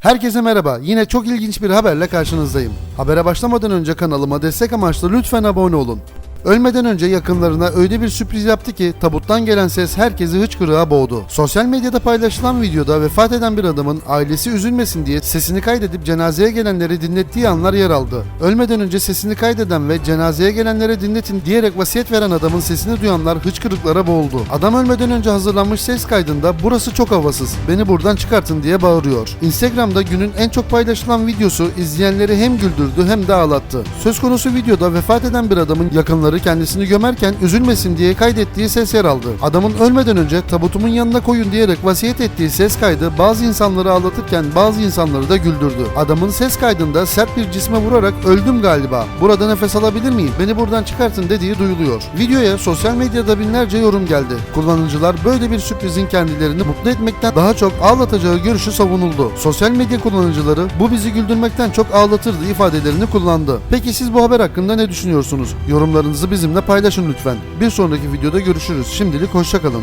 Herkese merhaba. Yine çok ilginç bir haberle karşınızdayım. Habere başlamadan önce kanalıma destek amaçlı lütfen abone olun. Ölmeden önce yakınlarına öyle bir sürpriz yaptı ki tabuttan gelen ses herkesi hıçkırığa boğdu. Sosyal medyada paylaşılan videoda vefat eden bir adamın ailesi üzülmesin diye sesini kaydedip cenazeye gelenleri dinlettiği anlar yer aldı. Ölmeden önce sesini kaydeden ve cenazeye gelenlere dinletin diyerek vasiyet veren adamın sesini duyanlar hıçkırıklara boğuldu. Adam ölmeden önce hazırlanmış ses kaydında burası çok havasız beni buradan çıkartın diye bağırıyor. Instagram'da günün en çok paylaşılan videosu izleyenleri hem güldürdü hem de ağlattı. Söz konusu videoda vefat eden bir adamın yakınları kendisini gömerken üzülmesin diye kaydettiği ses yer aldı. Adamın ölmeden önce tabutumun yanına koyun diyerek vasiyet ettiği ses kaydı bazı insanları ağlatırken bazı insanları da güldürdü. Adamın ses kaydında sert bir cisme vurarak öldüm galiba. Burada nefes alabilir miyim? Beni buradan çıkartın dediği duyuluyor. Videoya sosyal medyada binlerce yorum geldi. Kullanıcılar böyle bir sürprizin kendilerini mutlu etmekten daha çok ağlatacağı görüşü savunuldu. Sosyal medya kullanıcıları bu bizi güldürmekten çok ağlatırdı ifadelerini kullandı. Peki siz bu haber hakkında ne düşünüyorsunuz? Yorumlarınızı bizimle paylaşın lütfen. Bir sonraki videoda görüşürüz. Şimdilik hoşçakalın.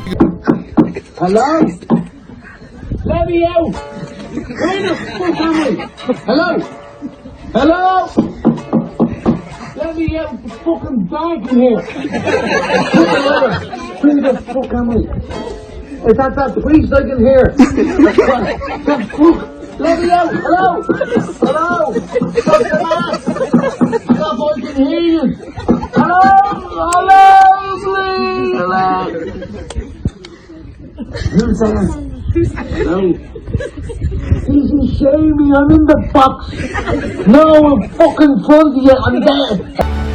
Hello? Me out! Where the fuck am I? Hello? Hello? Fucking dark in here! Where the fuck am I? Is that that priest I can hear? The fuck? Out! Hello? Hello? Stop the mask! Please! Hello? Who's there? Hello? Easy, shame me, I'm in the box. No, I'm fucking front of you, I'm dead.